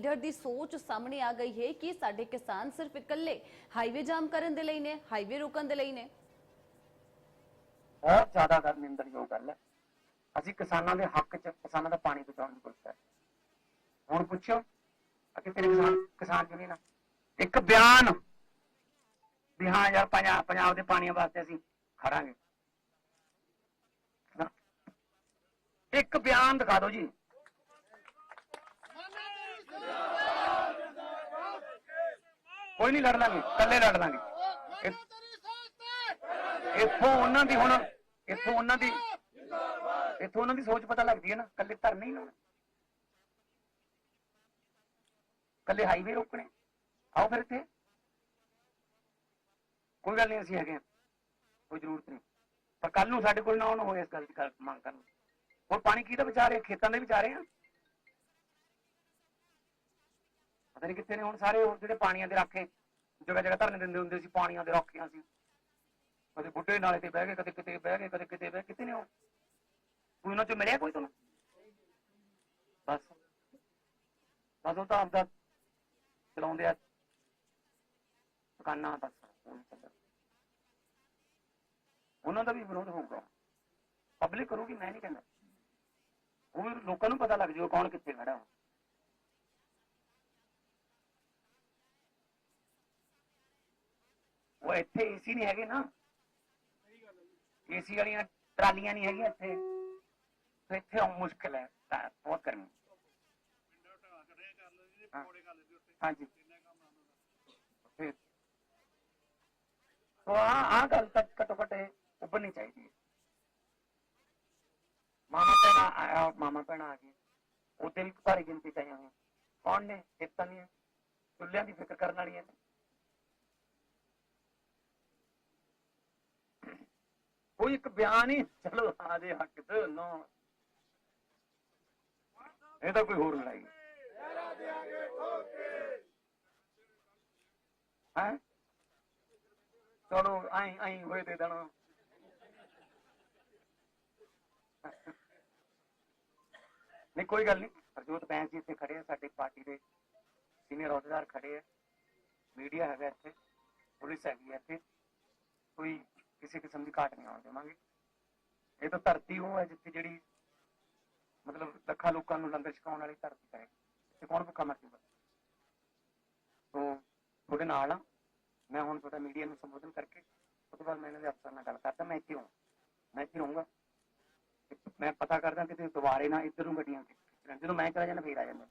Leader ਦੀ ਸੋਚ ਸਾਹਮਣੇ ਆ ਗਈ ਹੈ ਕਿ ਸਾਡੇ ਕਿਸਾਨ ਸਿਰਫ ਇਕੱਲੇ ਹਾਈਵੇ ਜਾਮ ਕਰਨ ਦੇ ਲਈ ਨੇ ਹਾਈਵੇ ਰੋਕਣ ਦੇ ਲਈ ਨੇ। ਬਹੁਤ ਜ਼ਿਆਦਾ ਗੱਲ ਨਿੰਦਣਯੋਗ ਗੱਲ ਹੈ। ਅਸੀਂ ਕਿਸਾਨਾਂ ਦੇ ਹੱਕ 'ਚ, ਕਿਸਾਨਾਂ ਦਾ ਪਾਣੀ ਬਚਾਉਣ ਦੀ ਕੋਸ਼ਿਸ਼ ਕਰ ਹੁਣ ਪੁੱਛੋ ਕਿ ਤੇਰੇ ਕਿਸਾਨ ਕਿਸਾਨ ਯੂਨੀਅਨ ਇੱਕ ਬਿਆਨ ਵੀ ਹਾਂ ਯਾਰ ਪੰਜਾਬ ਪੰਜਾਬ ਦੇ ਪਾਣੀਆਂ ਵਾਸਤੇ ਅਸੀਂ ਖੜਾਂਗੇ। ਇੱਕ ਬਿਆਨ ਦਿਖਾ ਦਿਓ ਜੀ। ਕੋਈ ਨਹੀਂ ਲੜ ਲਾਂਗੇ ਇਕੱਲੇ ਲੜ ਲਾਂਗੇ। ਇੱਥੋਂ ਉਹਨਾਂ ਦੀ ਹੁਣ ਇੱਥੋਂ ਉਹਨਾਂ ਦੀ ਇੱਥੋਂ ਉਹਨਾਂ ਦੀ ਸੋਚ ਪਤਾ ਲੱਗਦੀ ਹੈ ਨਾ, ਇਕੱਲੇ ਧਰ ਨਹੀਂ ਲਾਉਣਾ ਕੱਲੇ ਹਾਈਵੇ ਰੋਕਣੇ। ਆਓ ਫਿਰ ਇੱਥੇ। ਕੋਈ ਗੱਲ ਨਹੀਂ, ਅਸੀਂ ਹੈਗੇ ਹਾਂ। ਕੋਈ ਜ਼ਰੂਰਤ ਨਹੀਂ। ਪਰ ਕੱਲ ਨੂੰ ਸਾਡੇ ਕੋਲ ਨਾ ਆਉਣ ਹੋਏ ਇਸ ਗੱਲ ਦੀ ਮੰਗ ਕਰਨ ਹੋਰ ਪਾਣੀ ਕਿਹਦਾ ਵਿਚਾਰ ਰਹੇ ਖੇਤਾਂ ਦੇ ਵਿਚਾਰੇ ਰਹੇ ਆ? ਪਤਾ ਨਹੀਂ ਕਿੱਥੇ ਨੇ, ਹੁਣ ਸਾਰੇ ਉਹ ਜਿਹੜੇ ਪਾਣੀਆਂ ਦੇ ਰਾਖੇ ਜਗ੍ਹਾ ਜਗ੍ਹਾ ਧਰਨੇ ਦਿੰਦੇ ਹੁੰਦੇ ਸੀ, ਪਾਣੀਆਂ ਦੇ ਰਾਖੀਆਂ ਸੀ। ਕਦੇ ਬੁੱਢੇ ਨਾਲੇ ਤੇ ਬਹਿ ਗਏ, ਕਦੇ ਕਿਤੇ ਬਹਿ ਗਏ, ਕਦੇ ਕਿਤੇ ਬਹਿ ਕਿਤੇ ਨੇ ਉਹ? ਕੋਈ ਉਹਨਾਂ ਚ ਮਿਲਿਆ ਕੋਈ ਤੁਹਾਨੂੰ? ਬਸ। ਬਸ ਉਹ ਤਾਂ ਆਪਦਾ ਚਲਾਉਂਦੇ ਆ। ਦੁਕਾਨਾਂ, ਬਸ। ਉਹਨਾਂ ਦਾ ਵੀ ਵਿਰੋਧ ਹੋਊਗਾ। ਪਬਲਿਕ ਕਰੂਗੀ, ਮੈਂ ਨਹੀਂ ਕਹਿੰਦਾ। ਉਹ ਵੀ ਲੋਕਾਂ ਨੂੰ ਪਤਾ ਲੱਗ ਜਾਊਗਾ ਕੌਣ ਕਿੱਥੇ ਖੜਾ। ਵਾ। ਉਹ ਇੱਥੇ ਏਸੀ ਨਹੀਂ ਹੈਗੇ ਨਾ। ਏਸੀ ਵਾਲੀਆਂ ਟਰਾਲੀਆਂ ਨਹੀਂ ਹੈਗੀਆਂ ਇੱਥੇ। ਤੇ ਇੱਥੇ ਆਉਣ ਹੈ ਬਹੁਤ ਗਰਮੀ। ਹਾਂ। ਹਾਂਜੀ। ਫਿਰ ਉਹ ਆ ਗੱਲ ਤੱਕ ਘੱਟੋ ਘੱਟ ਇਹ ਉੱਭਰਨੀ ਚਾਹੀਦੀ ਹੈ। ਮਾਮਾ ਭੈਣਾ ਆਇਆ, ਮਾਮਾ ਭੈਣਾ ਆ ਗਏ ਉਹਦੇ ਵੀ ਭਾਰੀ ਗਿਣਤੀ ਚ ਹੋਈਆਂ। ਕੌਣ ਨੇ? ਇਹ ਤਾਂ ਚੁੱਲ੍ਹਿਆਂ ਦੀ ਫਿਕਰ ਕਰਨ ਵਾਲੀਆਂ ਨੇ। ਕੋਈ ਇੱਕ ਬਿਆਨ ਹੀ ਚਲੋ ਆ ਦੇ ਹੱਕ ਤੇ ਨੋ ਇਹ ਤਾਂ ਕੋਈ ਹੋਰ ਲੜਾਈ ਹੈ? ਚਲੋ ਆਈ ਆਈ ਹੋਏ ਦੇ ਦੇਣਾ ਨਹੀਂ, ਕੋਈ ਗੱਲ ਨਹੀਂ। ਹਰਜੋਤ ਬੈਂਸ ਜੀ ਇੱਥੇ ਖੜੇ ਆ, ਸਾਡੇ ਪਾਰਟੀ ਦੇ ਸੀਨੀਅਰ ਅਹੁਦੇਦਾਰ ਖੜੇ ਆ। ਮੀਡੀਆ ਹੈਗਾ ਇੱਥੇ, ਪੁਲਿਸ ਹੈਗੀ ਹੈ ਇੱਥੇ। ਕੋਈ ਕਿਸੇ ਕਿਸਮ ਦੀ ਘਾਟ ਨਹੀਂ ਆਉਣ ਦੇਵਾਂਗੇ। ਇਹ ਤਾਂ ਧਰਤੀ ਉਹ ਹੈ ਜਿੱਥੇ ਜਿਹੜੀ ਮਤਲਬ ਲੱਖਾਂ ਲੋਕਾਂ ਨੂੰ ਲੰਗਰ ਛਕਾਉਣ ਵਾਲੀ ਧਰਤੀ ਹੈ। ਤੇ ਕੌਣ ਭੁੱਖਾ ਮਰ ਜੂਗਾ? ਤੋਂ ਤੁਹਾਡੇ ਨਾਲ ਆ, ਮੈਂ ਹੁਣ ਤੁਹਾਡਾ ਮੀਡੀਆ ਨੂੰ ਸੰਬੋਧਨ ਕਰਕੇ ਉਸ ਤੋਂ ਬਾਅਦ ਮੈਂ ਇਹਨਾਂ ਦੇ ਅਫਸਰ ਨਾਲ ਗੱਲ ਕਰਦਾ, ਮੈਂ ਇੱਥੇ ਹਾਂ ਮੈਂ ਇੱਥੇ ਰਹੂੰਗਾ। ਮੈਂ ਪਤਾ ਕਰਦਾ ਕਿ ਦੁਬਾਰੇ ਨਾ ਇੱਧਰ ਨੂੰ ਗੱਡੀਆਂ ਖਿੱਚਣ। ਜਦੋਂ ਮੈਂ ਚਲਾ ਜਾਂਦਾ, ਫੇਰ ਆ ਜਾਂਦਾ।